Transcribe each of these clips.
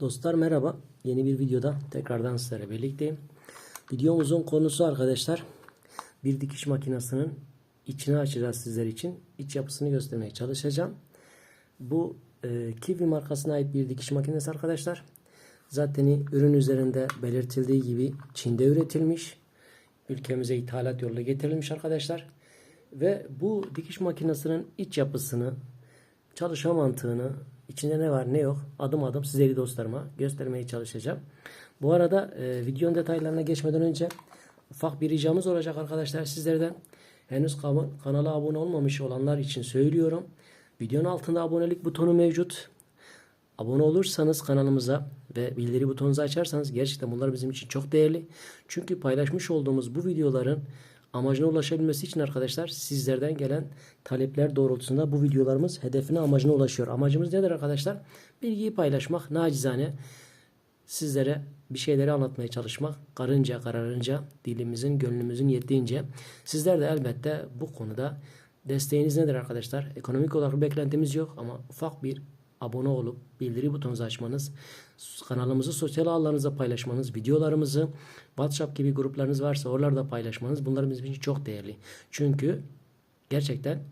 Dostlar merhaba. Yeni bir videoda tekrardan sizlerle birlikteyim. Videomuzun konusu arkadaşlar bir dikiş makinesinin içini açacağız sizler için. İç yapısını göstermeye çalışacağım. Bu e, Kiwi markasına ait bir dikiş makinesi arkadaşlar. Zaten ürün üzerinde belirtildiği gibi Çin'de üretilmiş. Ülkemize ithalat yoluyla getirilmiş arkadaşlar. Ve bu dikiş makinesinin iç yapısını, çalışma mantığını, içinde ne var ne yok adım adım sizleri dostlarıma göstermeye çalışacağım. Bu arada e, videonun detaylarına geçmeden önce ufak bir ricamız olacak arkadaşlar sizlerden. Henüz kanala abone olmamış olanlar için söylüyorum. Videonun altında abonelik butonu mevcut. Abone olursanız kanalımıza ve bildiri butonunuzu açarsanız gerçekten bunlar bizim için çok değerli. Çünkü paylaşmış olduğumuz bu videoların amacına ulaşabilmesi için arkadaşlar sizlerden gelen talepler doğrultusunda bu videolarımız hedefine amacına ulaşıyor. Amacımız nedir arkadaşlar? Bilgiyi paylaşmak, nacizane sizlere bir şeyleri anlatmaya çalışmak. Karınca kararınca, dilimizin, gönlümüzün yettiğince. Sizler de elbette bu konuda desteğiniz nedir arkadaşlar? Ekonomik olarak beklentimiz yok ama ufak bir abone olup bildiri butonunuzu açmanız, kanalımızı sosyal ağlarınızda paylaşmanız, videolarımızı WhatsApp gibi gruplarınız varsa oralarda paylaşmanız bunlar bizim için çok değerli. Çünkü gerçekten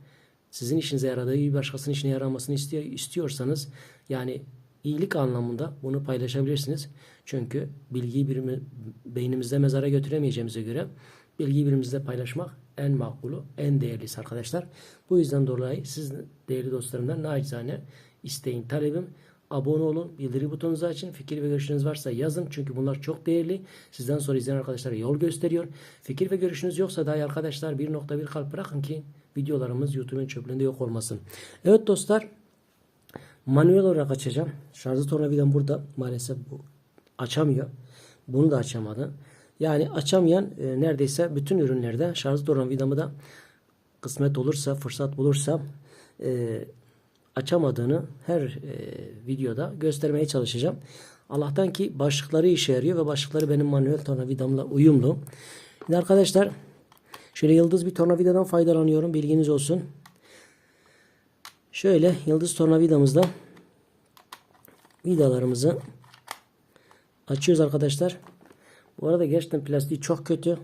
sizin işinize yaradığı gibi başkasının işine yaramasını istiyor, istiyorsanız yani iyilik anlamında bunu paylaşabilirsiniz. Çünkü bilgiyi bir, beynimizde mezara götüremeyeceğimize göre bilgiyi birbirimizle paylaşmak en makbulu, en değerlisi arkadaşlar. Bu yüzden dolayı siz değerli dostlarımdan nacizane isteğin, talebim abone olun, bildiri butonunuzu açın. Fikir ve görüşünüz varsa yazın. Çünkü bunlar çok değerli. Sizden sonra izleyen arkadaşlara yol gösteriyor. Fikir ve görüşünüz yoksa dahi arkadaşlar 1.1 kalp bırakın ki videolarımız YouTube'un çöplüğünde yok olmasın. Evet dostlar manuel olarak açacağım. Şarjı tornavidam burada. Maalesef bu açamıyor. Bunu da açamadı. Yani açamayan e, neredeyse bütün ürünlerde şarj tornavidamı da kısmet olursa, fırsat bulursa e, açamadığını her e, videoda göstermeye çalışacağım. Allah'tan ki başlıkları işe yarıyor ve başlıkları benim manuel tornavidamla uyumlu. Şimdi arkadaşlar şöyle yıldız bir tornavidadan faydalanıyorum. Bilginiz olsun. Şöyle yıldız tornavidamızda vidalarımızı açıyoruz arkadaşlar. Bu arada gerçekten plastiği çok kötü.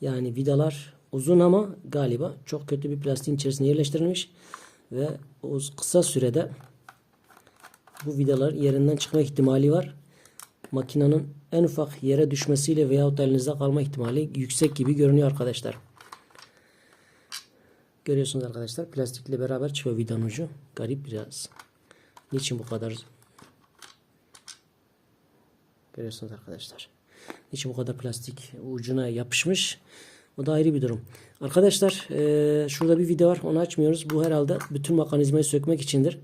Yani vidalar uzun ama galiba çok kötü bir plastiğin içerisine yerleştirilmiş ve o kısa sürede bu vidalar yerinden çıkma ihtimali var. Makinenin en ufak yere düşmesiyle veyahut elinizde kalma ihtimali yüksek gibi görünüyor arkadaşlar. Görüyorsunuz arkadaşlar plastikle beraber çıkıyor vidanın ucu. Garip biraz. Niçin bu kadar Görüyorsunuz arkadaşlar. Niçin bu kadar plastik ucuna yapışmış? O da ayrı bir durum. Arkadaşlar e, şurada bir video var. Onu açmıyoruz. Bu herhalde bütün mekanizmayı sökmek içindir.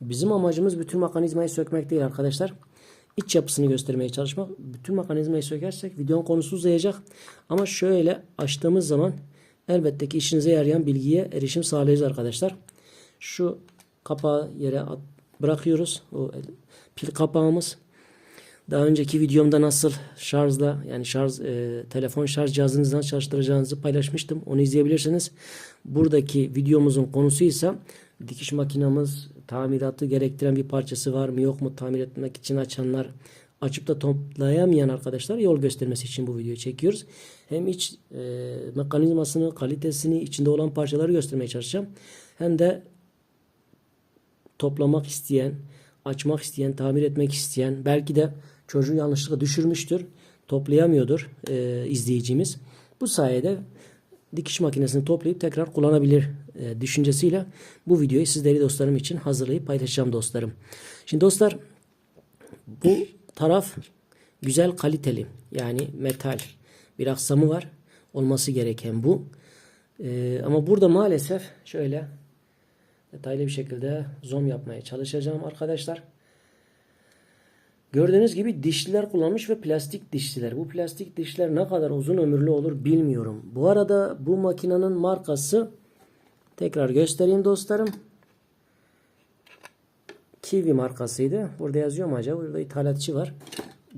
Bizim amacımız bütün mekanizmayı sökmek değil arkadaşlar. İç yapısını göstermeye çalışmak. Bütün mekanizmayı sökersek videonun konusu uzayacak. Ama şöyle açtığımız zaman elbette ki işinize yarayan bilgiye erişim sağlayacağız arkadaşlar. Şu kapağı yere at, bırakıyoruz. O pil kapağımız. Daha önceki videomda nasıl şarjla yani şarj e, telefon şarj cihazınızdan çalıştıracağınızı paylaşmıştım. Onu izleyebilirsiniz. Buradaki videomuzun konusu ise dikiş makinamız tamiratı gerektiren bir parçası var mı yok mu tamir etmek için açanlar açıp da toplayamayan arkadaşlar yol göstermesi için bu videoyu çekiyoruz. Hem iç e, mekanizmasını, kalitesini, içinde olan parçaları göstermeye çalışacağım. Hem de toplamak isteyen, açmak isteyen, tamir etmek isteyen, belki de çocuğu yanlışlıkla düşürmüştür, toplayamıyordur e, izleyicimiz. Bu sayede dikiş makinesini toplayıp tekrar kullanabilir e, düşüncesiyle bu videoyu sizleri dostlarım için hazırlayıp paylaşacağım dostlarım. Şimdi dostlar bu taraf güzel kaliteli yani metal bir aksamı var olması gereken bu. E, ama burada maalesef şöyle detaylı bir şekilde zoom yapmaya çalışacağım arkadaşlar. Gördüğünüz gibi dişliler kullanmış ve plastik dişliler. Bu plastik dişler ne kadar uzun ömürlü olur bilmiyorum. Bu arada bu makinenin markası tekrar göstereyim dostlarım. Kiwi markasıydı. Burada yazıyor mu acaba? Burada ithalatçı var.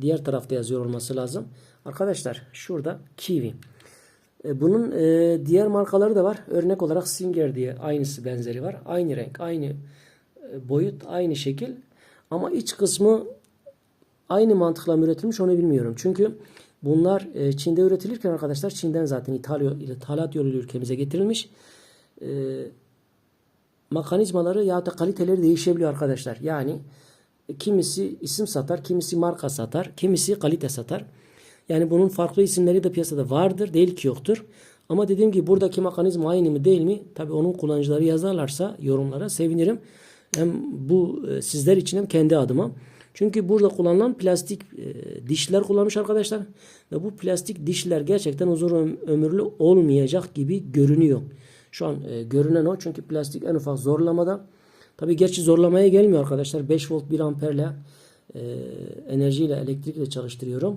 Diğer tarafta yazıyor olması lazım. Arkadaşlar şurada Kiwi. E, bunun e, diğer markaları da var. Örnek olarak Singer diye aynısı benzeri var. Aynı renk, aynı e, boyut, aynı şekil. Ama iç kısmı aynı mantıkla mı üretilmiş onu bilmiyorum. Çünkü bunlar e, Çin'de üretilirken arkadaşlar Çin'den zaten ithal, ithalat yoluyla ülkemize getirilmiş. E, mekanizmaları ya da kaliteleri değişebiliyor arkadaşlar. Yani kimisi isim satar, kimisi marka satar, kimisi kalite satar. Yani bunun farklı isimleri de piyasada vardır. Değil ki yoktur. Ama dediğim gibi buradaki mekanizma aynı mı değil mi? Tabii onun kullanıcıları yazarlarsa yorumlara sevinirim. Hem bu e, sizler için hem kendi adıma. Çünkü burada kullanılan plastik e, dişler kullanmış arkadaşlar. Ve bu plastik dişler gerçekten uzun öm- ömürlü olmayacak gibi görünüyor. Şu an e, görünen o. Çünkü plastik en ufak zorlamada. Tabii gerçi zorlamaya gelmiyor arkadaşlar. 5 volt 1 amperle e, enerjiyle elektrikle çalıştırıyorum.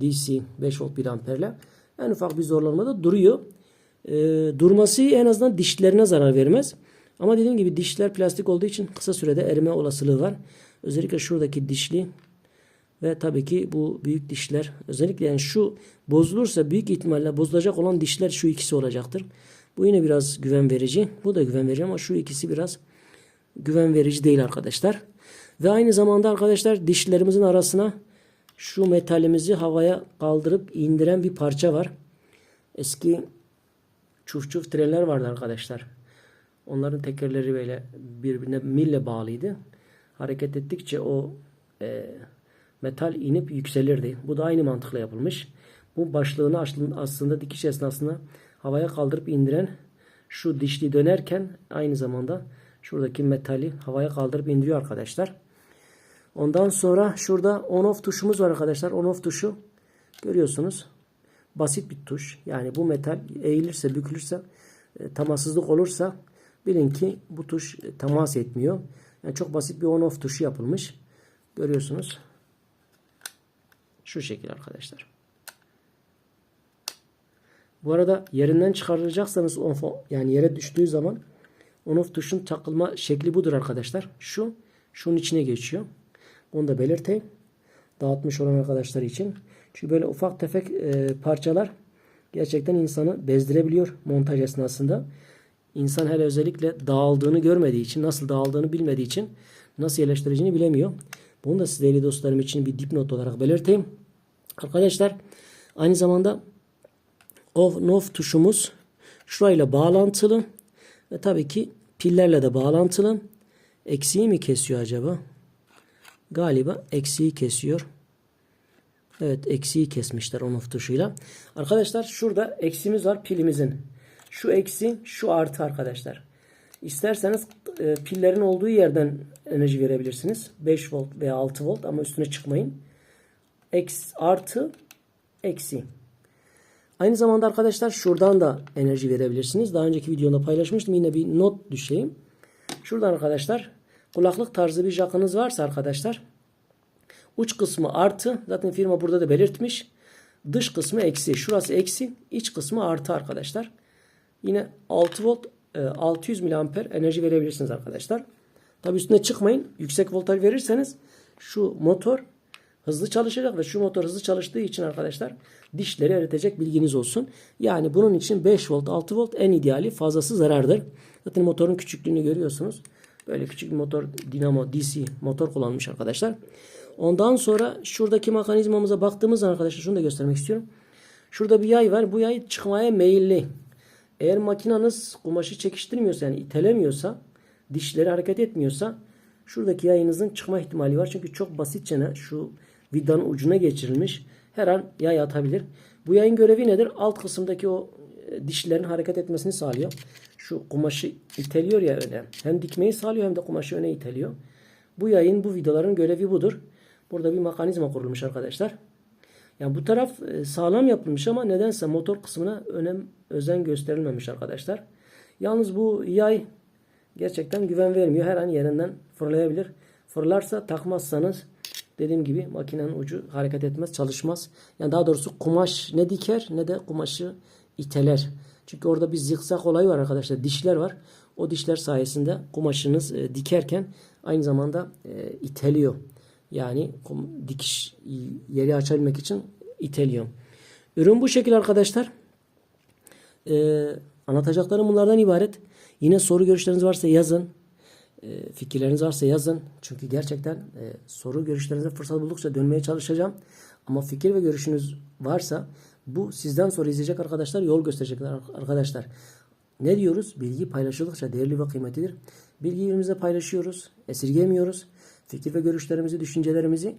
DC 5 volt 1 amperle. En ufak bir zorlanmada duruyor. E, durması en azından dişlerine zarar vermez. Ama dediğim gibi dişler plastik olduğu için kısa sürede erime olasılığı var. Özellikle şuradaki dişli ve tabii ki bu büyük dişler özellikle yani şu bozulursa büyük ihtimalle bozulacak olan dişler şu ikisi olacaktır. Bu yine biraz güven verici. Bu da güven verici ama şu ikisi biraz güven verici değil arkadaşlar. Ve aynı zamanda arkadaşlar dişlerimizin arasına şu metalimizi havaya kaldırıp indiren bir parça var. Eski çuf çuf trenler vardı arkadaşlar. Onların tekerleri böyle birbirine mille bağlıydı. Hareket ettikçe o e, metal inip yükselirdi. Bu da aynı mantıkla yapılmış. Bu başlığını aslında- dikiş esnasında havaya kaldırıp indiren şu dişli dönerken aynı zamanda şuradaki metali havaya kaldırıp indiriyor arkadaşlar. Ondan sonra şurada on off tuşumuz var arkadaşlar. On off tuşu görüyorsunuz. Basit bir tuş. Yani bu metal eğilirse, bükülürse, e, temassızlık olursa bilin ki bu tuş e, temas etmiyor. Yani çok basit bir on off tuşu yapılmış. Görüyorsunuz. Şu şekil arkadaşlar. Bu arada yerinden çıkarılacaksanız on fo- yani yere düştüğü zaman on off tuşun takılma şekli budur arkadaşlar. Şu şunun içine geçiyor. Onu da belirteyim. Dağıtmış olan arkadaşlar için. Çünkü böyle ufak tefek e, parçalar gerçekten insanı bezdirebiliyor montaj esnasında. İnsan hele özellikle dağıldığını görmediği için, nasıl dağıldığını bilmediği için nasıl yerleştireceğini bilemiyor. Bunu da size değerli dostlarım için bir dipnot olarak belirteyim. Arkadaşlar aynı zamanda off off tuşumuz şurayla bağlantılı ve tabii ki pillerle de bağlantılı. Eksiği mi kesiyor acaba? Galiba eksiği kesiyor. Evet eksiği kesmişler on off tuşuyla. Arkadaşlar şurada eksimiz var pilimizin. Şu eksi şu artı arkadaşlar. İsterseniz e, pillerin olduğu yerden enerji verebilirsiniz. 5 volt veya 6 volt ama üstüne çıkmayın. Eks, artı eksi. Aynı zamanda arkadaşlar şuradan da enerji verebilirsiniz. Daha önceki videomda paylaşmıştım. Yine bir not düşeyim. Şuradan arkadaşlar kulaklık tarzı bir jakınız varsa arkadaşlar uç kısmı artı zaten firma burada da belirtmiş. Dış kısmı eksi. Şurası eksi. iç kısmı artı arkadaşlar. Yine 6 volt e, 600 miliamper enerji verebilirsiniz arkadaşlar. Tabi üstüne çıkmayın. Yüksek voltaj verirseniz şu motor hızlı çalışacak ve şu motor hızlı çalıştığı için arkadaşlar dişleri eritecek bilginiz olsun. Yani bunun için 5 volt 6 volt en ideali fazlası zarardır. Zaten motorun küçüklüğünü görüyorsunuz. Böyle küçük bir motor dinamo DC motor kullanmış arkadaşlar. Ondan sonra şuradaki mekanizmamıza baktığımız arkadaşlar şunu da göstermek istiyorum. Şurada bir yay var. Bu yay çıkmaya meyilli. Eğer makinanız kumaşı çekiştirmiyorsa yani itelemiyorsa dişleri hareket etmiyorsa şuradaki yayınızın çıkma ihtimali var. Çünkü çok basitçe şu vidanın ucuna geçirilmiş. Her an yay atabilir. Bu yayın görevi nedir? Alt kısımdaki o e, dişlerin hareket etmesini sağlıyor. Şu kumaşı iteliyor ya öne. Hem dikmeyi sağlıyor hem de kumaşı öne iteliyor. Bu yayın bu vidaların görevi budur. Burada bir mekanizma kurulmuş arkadaşlar. Yani bu taraf e, sağlam yapılmış ama nedense motor kısmına önem özen gösterilmemiş arkadaşlar. Yalnız bu yay gerçekten güven vermiyor. Her an yerinden fırlayabilir. Fırlarsa takmazsanız dediğim gibi makinenin ucu hareket etmez, çalışmaz. Yani daha doğrusu kumaş ne diker ne de kumaşı iteler. Çünkü orada bir zikzak olayı var arkadaşlar. Dişler var. O dişler sayesinde kumaşınız e, dikerken aynı zamanda e, iteliyor. Yani dikiş yeri açabilmek için iteliyor. Ürün bu şekil arkadaşlar. Ee, anlatacaklarım bunlardan ibaret. Yine soru görüşleriniz varsa yazın. E, fikirleriniz varsa yazın. Çünkü gerçekten e, soru görüşlerinize fırsat buldukça dönmeye çalışacağım. Ama fikir ve görüşünüz varsa bu sizden sonra izleyecek arkadaşlar yol gösterecekler arkadaşlar. Ne diyoruz? Bilgi paylaşıldıkça değerli ve kıymetlidir. Bilgiyi birbirimizle paylaşıyoruz. Esirgemiyoruz. Fikir ve görüşlerimizi, düşüncelerimizi.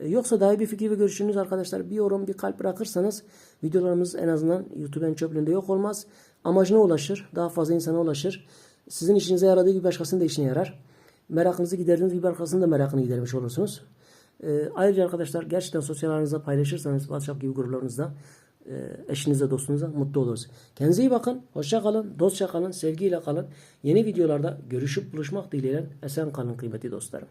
E, Yoksa daha iyi bir fikir ve görüşünüz arkadaşlar bir yorum, bir kalp bırakırsanız videolarımız en azından YouTube'un çöplüğünde yok olmaz. Amacına ulaşır. Daha fazla insana ulaşır. Sizin işinize yaradığı gibi başkasının da işine yarar. Merakınızı giderdiğiniz gibi arkasının da merakını gidermiş olursunuz. E, ayrıca arkadaşlar gerçekten sosyal aranızda paylaşırsanız WhatsApp gibi gruplarınızda e, eşinizle dostunuzla mutlu oluruz. Kendinize iyi bakın. Hoşça kalın. Dostça kalın. Sevgiyle kalın. Yeni videolarda görüşüp buluşmak dileğiyle esen kalın kıymetli dostlarım.